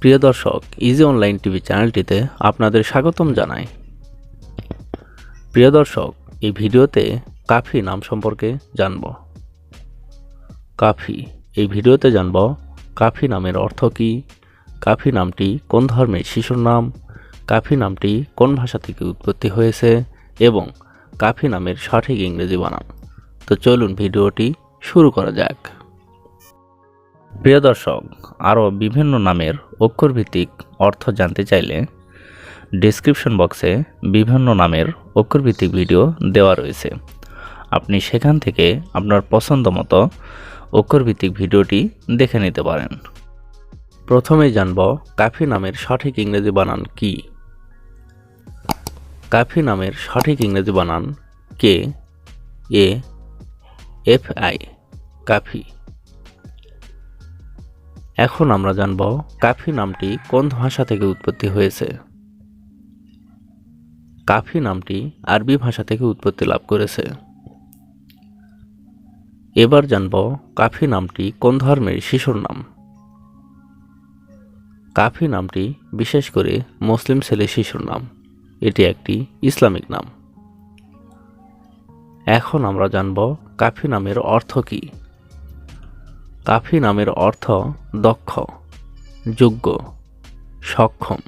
প্রিয় দর্শক easy online TV চ্যানেলটিতে আপনাদের স্বাগতম জানাই। প্রিয় দর্শক, এই ভিডিওতে কাফি নাম সম্পর্কে জানব। কাফি, এই ভিডিওতে জানব কাফি নামের অর্থ কী, কাফি নামটি কোন ধর্মের শিশুর নাম, কাফি নামটি কোন ভাষা থেকে উৎপত্তি হয়েছে, এবং কাফি নামের সঠিক ইংরেজি বানান তো চলুন ভিডিওটি শুরু করা যাক। প্রিয় দর্শক, আরও বিভিন্ন নামের অক্ষরভিত্তিক অর্থ জানতে চাইলে ডেসক্রিপশন বক্সে বিভিন্ন নামের অক্ষরভিত্তিক ভিডিও দেওয়া রয়েছে। আপনি সেখান থেকে আপনার পছন্দ মতো অক্ষরভিত্তিক ভিডিওটি দেখে নিতে পারেন। প্রথমেই জানব কাফি নামের সঠিক ইংরেজি বানান কি। কাফি নামের সঠিক ইংরেজি বানান কে? এ, এফ আই, কাফি। এখন আমরা জানব কাফি নামটি কোন ভাষা থেকে উৎপত্তি হয়েছে। কাফি নামটি আরবি ভাষা থেকে উৎপত্তি লাভ করেছে। এবার জানব কাফি নামটি কোন ধর্মের শিশুর নাম। কাফি নামটি বিশেষ করে মুসলিম ছেলে শিশুর নাম। এটি একটি ইসলামিক নাম। এখন আমরা জানব কাফি নামের অর্থ কী। কাফি নামের অর্থ দক্ষ যোগ্য সক্ষম।